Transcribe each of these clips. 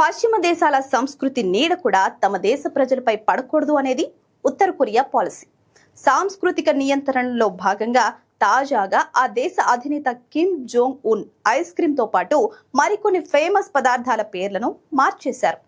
పశ్చిమ దేశాల సంస్కృతి నీడ కూడా తమ దేశ ప్రజలపై పడకూడదు అనేది ఉత్తర కొరియా పాలసీ. సాంస్కృతిక నియంత్రణలో భాగంగా తాజాగా ఆ దేశ అధినేత కిమ్ జోంగ్ ఉన్ ఐస్ క్రీమ్తో పాటు మరికొన్ని ఫేమస్ పదార్థాల పేర్లను మార్చేశారు.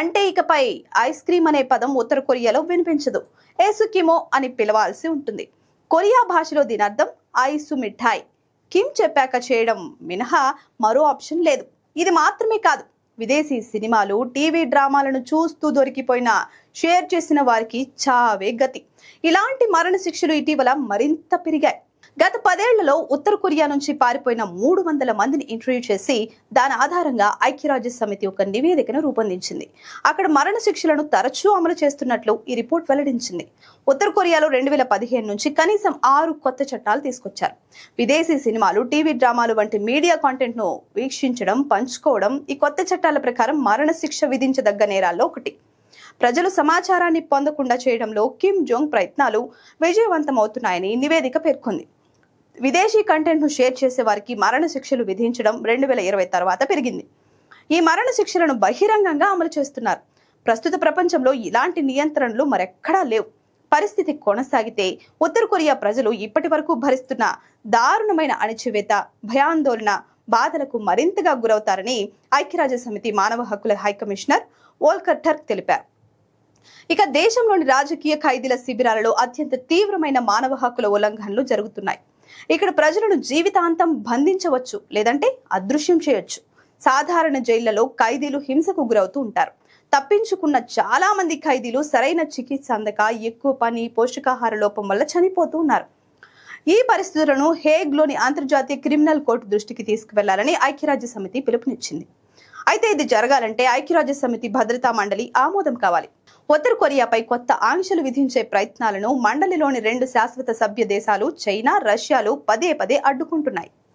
అంటే ఇకపై ఐస్ క్రీమ్ అనే పదం ఉత్తర కొరియాలో వినిపించదు. ఏసుకిమో అని పిలవాల్సి ఉంటుంది. కొరియా భాషలో దీని అర్థం ఐసు మిఠాయి. కిమ్ చెప్పాక చేయడం మినహా మరో ఆప్షన్ లేదు. ఇది మాత్రమే కాదు. విదేశీ సినిమాలు టీవీ డ్రామాలను చూస్తూ దొరికిపోయిన షేర్ చేసిన వారికి చావే గతి. ఇలాంటి మరణ శిక్షలు ఇటీవల మరింత పెరిగాయి. గత పదేళ్ళలో ఉత్తర కొరియా నుంచి పారిపోయిన మూడు వందల మందిని ఇంటర్వ్యూ చేసి దాని ఆధారంగా ఐక్యరాజ్య సమితి ఒక నివేదికను రూపొందించింది. అక్కడ మరణ శిక్షలను తరచూ అమలు చేస్తున్నట్లు ఈ రిపోర్ట్ వెల్లడించింది. ఉత్తర కొరియాలో రెండు వేల పదిహేను నుంచి కనీసం ఆరు కొత్త చట్టాలు తీసుకొచ్చారు. విదేశీ సినిమాలు టీవీ డ్రామాలు వంటి మీడియా కాంటెంట్ను వీక్షించడం పంచుకోవడం ఈ కొత్త చట్టాల ప్రకారం మరణ శిక్ష విధించదగ్గ నేరాల్లో ఒకటి. ప్రజలు సమాచారాన్ని పొందకుండా చేయడంలో కిమ్ జోంగ్ ప్రయత్నాలు విజయవంతమవుతున్నాయని నివేదిక పేర్కొంది. విదేశీ కంటెంట్ను షేర్ చేసే వారికి మరణశిక్షలు విధించడం రెండు వేల ఇరవై తర్వాత పెరిగింది. ఈ మరణశిక్షలను బహిరంగంగా అమలు చేస్తున్నారు. ప్రస్తుత ప్రపంచంలో ఇలాంటి నియంత్రణలు మరెక్కడా లేవు. పరిస్థితి కొనసాగితే ఉత్తర కొరియా ప్రజలు ఇప్పటి వరకు భరిస్తున్న దారుణమైన అణిచివేత భయాందోళన బాధలకు మరింతగా గురవుతారని ఐక్యరాజ్య సమితి మానవ హక్కుల హైకమిషనర్ ఓల్కర్ టర్క్ తెలిపారు. ఇక దేశంలోని రాజకీయ ఖైదీల శిబిరాలలో అత్యంత తీవ్రమైన మానవ హక్కుల ఉల్లంఘనలు జరుగుతున్నాయి. ఇక్కడ ప్రజలను జీవితాంతం బంధించవచ్చు లేదంటే అదృశ్యం చేయొచ్చు. సాధారణ జైళ్ళలో ఖైదీలు హింసకు గురవుతూ ఉంటారు. తప్పించుకున్న చాలా మంది ఖైదీలు సరైన చికిత్స అందక ఎక్కువ పని పోషకాహార లోపం వల్ల చనిపోతూ ఉన్నారు. ఈ పరిస్థితులను హేగ్లోని అంతర్జాతీయ క్రిమినల్ కోర్టు దృష్టికి తీసుకువెళ్ళాలని ఐక్యరాజ్య సమితి పిలుపునిచ్చింది. అయితే ఇది జరగాలంటే ఐక్యరాజ్య సమితి భద్రతా మండలి ఆమోదం కావాలి. ఉత్తర కొరియాపై కొత్త ఆంక్షలు విధించే ప్రయత్నాలను మండలిలోని రెండు శాశ్వత సభ్య దేశాలు చైనా రష్యాలు పదే పదే అడ్డుకుంటున్నాయి.